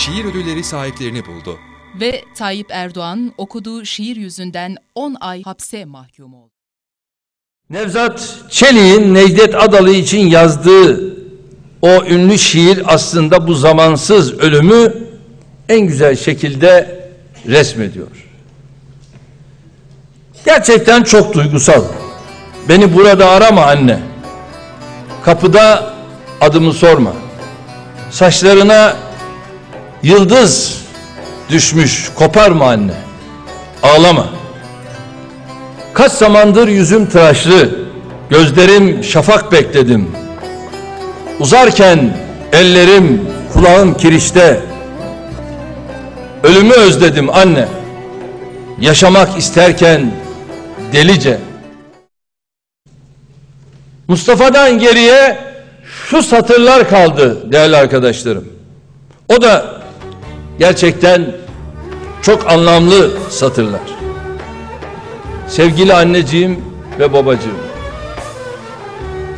şiir ödülleri sahiplerini buldu. Ve Tayyip Erdoğan okuduğu şiir yüzünden 10 ay hapse mahkum oldu. Nevzat Çelik'in Necdet Adalı için yazdığı o ünlü şiir aslında bu zamansız ölümü en güzel şekilde resmediyor. Gerçekten çok duygusal. Beni burada arama anne. Kapıda adımı sorma. Saçlarına yıldız düşmüş koparma anne. Ağlama. Kaç zamandır yüzüm tıraşlı, gözlerim şafak bekledim. Uzarken ellerim, kulağım kirişte. Ölümü özledim anne. Yaşamak isterken delice. Mustafa'dan geriye şu satırlar kaldı değerli arkadaşlarım. O da gerçekten çok anlamlı satırlar. Sevgili anneciğim ve babacığım.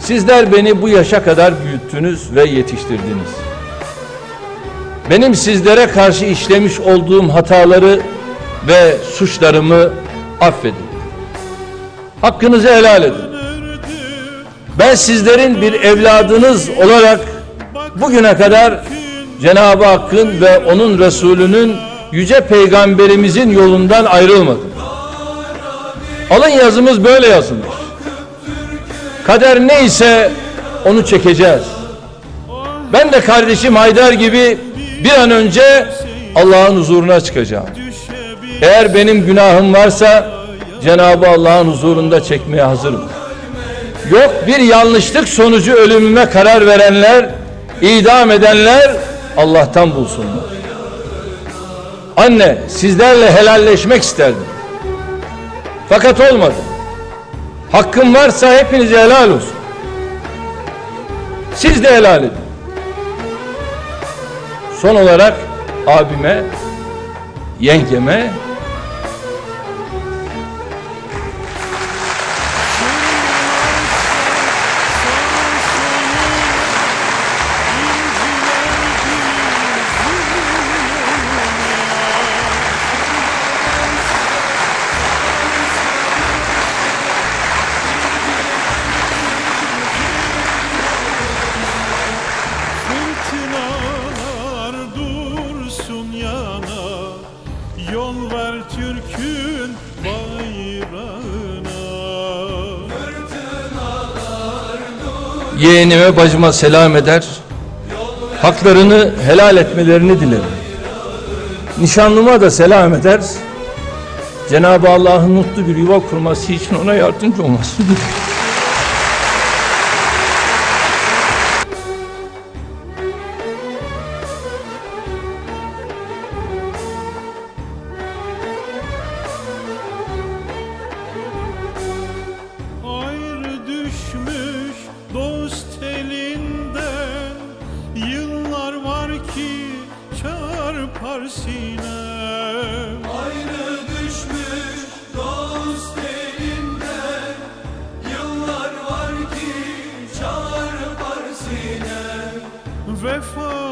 Sizler beni bu yaşa kadar büyüttünüz ve yetiştirdiniz. Benim sizlere karşı işlemiş olduğum hataları ve suçlarımı affedin. Hakkınızı helal edin. Ben sizlerin bir evladınız olarak bugüne kadar Cenab-ı Hakk'ın ve onun Resulü'nün yüce peygamberimizin yolundan ayrılmadım. Alın yazımız böyle yazılmış. Kader neyse onu çekeceğiz. Ben de kardeşim Haydar gibi bir an önce Allah'ın huzuruna çıkacağım. Eğer benim günahım varsa Cenab-ı Allah'ın huzurunda çekmeye hazırım. Yok bir yanlışlık sonucu ölümüme karar verenler, idam edenler Allah'tan bulsunlar. Anne sizlerle helalleşmek isterdim. Fakat olmadı. Hakkım varsa hepinize helal olsun. Siz de helal edin. Son olarak abime, yengeme Türk'ün bayrağına yeğenime bacıma selam eder. Haklarını helal etmelerini dilerim. Nişanlıma da selam eder. Cenab-ı Allah'ın mutlu bir yuva kurması için ona yardımcı olmasını dilerim. Elinden Yıllar var ki çarpar sinem. Ayrı düşmüş dost elinden Yıllar var ki çarpar sinem. Vefa